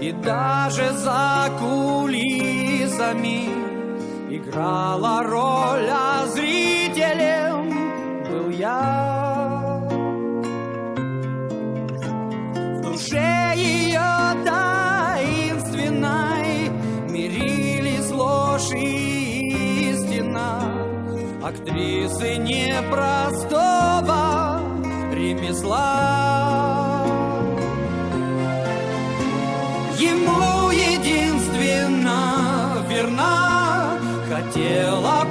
И даже за кулисами Играла роль, а зрителем был я. В душе ее таинственной Мирились ложь и истина. Актрисы непростого ремесла Ему единственно верна. Хотела